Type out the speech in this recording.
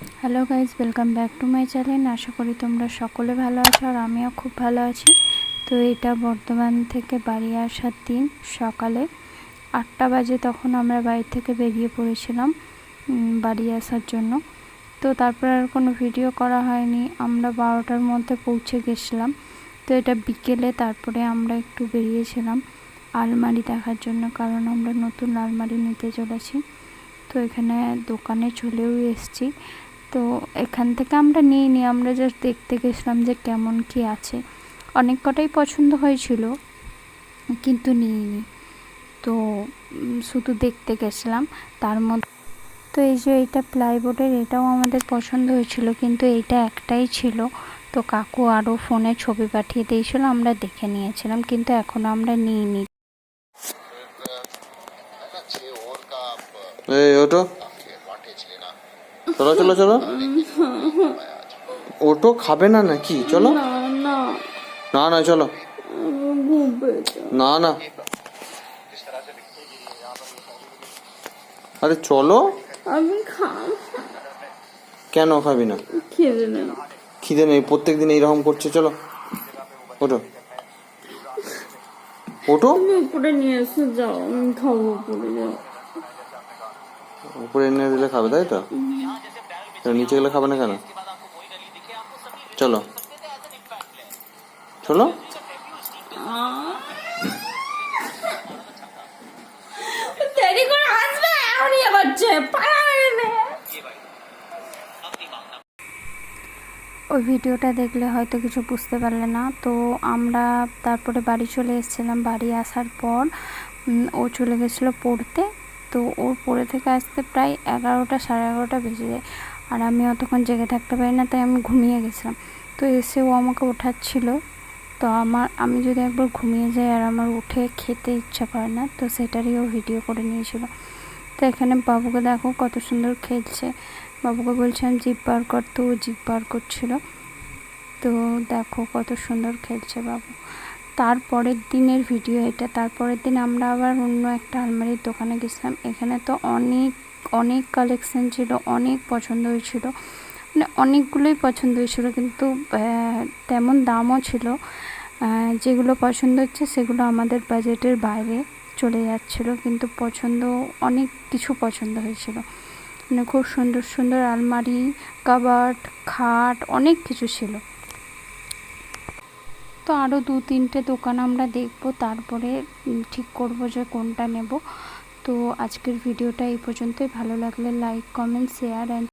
Hello guys welcome back to my channel আশা করি তোমরা সকলে ভালো আছো আর আমিও খুব ভালো আছি। তো এটা বর্ধমান থেকে বাড়ি আসার দিন সকালে আটটা বাজে তখন আমরা বাড়ি থেকে বেরিয়ে পড়েছিলাম বাড়ি আসার জন্য। তো তারপর আর কোনো ভিডিও করা হয়নি, আমরা বারোটার মধ্যে পৌঁছে গেছিলাম। তো এটা বিকেলে তারপরে আমরা একটু বেরিয়েছিলাম আলমারি দেখার জন্য, কারণ আমরা নতুন আলমারি নিতে চলেছি। তো এখানে দোকানে চলেও এসেছি। তো এখান থেকে আমরা নিয়ে নিইনি আমরা জাস্ট দেখতে গেছিলাম যে কেমন কি আছে। অনেক কটাই পছন্দ হয়েছিল কিন্তু নিইনি। তো শুধু দেখতে গেছিলাম তার মধ্যে তো এই যে এটা প্লাইবোর্ডের এটাও আমাদের পছন্দ হয়েছিল কিন্তু এইটা একটাই ছিল। তো কাকু আরও ফোনে ছবি পাঠিয়ে দিয়েছিল আমরা দেখে নিয়েছিলাম কিন্তু এখনও আমরা নিইনি। এই ওটো? চলো চলো চলো। ওটো খাবে না নাকি? চলো। না না। চলো। না না। আরে চলো। আমি কেন খাবি না? খেতে নেই। খিদে নেই প্রত্যেক দিন এইরকম করছে চলো। ওটো ওটো উপরে নিয়ে এসে যাও আমি খাব উপরে যাও। উপরে এনে দিলে খাবে তাই তো? নিচে গেলে খাবে না কেন? চলো। চলো। দেরি করে আসবে এখনই এবারছে ওই ভিডিওটা দেখলে হয়তো কিছু বুঝতে পারলে না তো আমরা তারপরে বাড়ি চলে এসেছিলাম। বাড়ি আসার পর ও চলে গেছিল পড়তে। তো ওর পড়ে থেকে আসতে প্রায় এগারোটা, সাড়ে এগারোটা বেজে যায়। আর আমি অতক্ষণ জেগে থাকতে পারি না, তাই আমি ঘুমিয়ে গেছিলাম। তো এসে ও আমাকে ওঠাচ্ছিল। তো আমার, আমি যদি একবার ঘুমিয়ে যাই আর আমার উঠে খেতে ইচ্ছা করে না, তো সেটারই ও ভিডিও করে নিয়েছিল। তো এখানে বাবুকে দেখো কত সুন্দর খেলছে। বাবুকে বলছিলাম জিপ বার কর। তো ও জিপ বার করছিল। তো দেখো কত সুন্দর খেলছে বাবু। তারপরের দিনের ভিডিও এটা। তারপরের দিন আমরা আবার অন্য একটা আলমারির দোকানে গেছিলাম। এখানে তো অনেক অনেক কালেকশন ছিল, অনেক পছন্দ হয়েছিল। মানে অনেকগুলোই পছন্দ হয়েছিল, কিন্তু তেমন দামও ছিল। যেগুলো পছন্দ হচ্ছে সেগুলো আমাদের বাজেটের বাইরে চলে যাচ্ছিল, কিন্তু পছন্দ, অনেক কিছু পছন্দ হয়েছিল। মানে খুব সুন্দর সুন্দর আলমারি কাবার্ড খাট, অনেক কিছু ছিল। তো আরও দু তিনটে দোকান আমরা দেখব, তারপরে ঠিক করব যে কোনটা নেব। তো আজকের ভিডিওটা এই পর্যন্তই। ভালো লাগলে লাইক কমেন্ট শেয়ার অ্যান্ড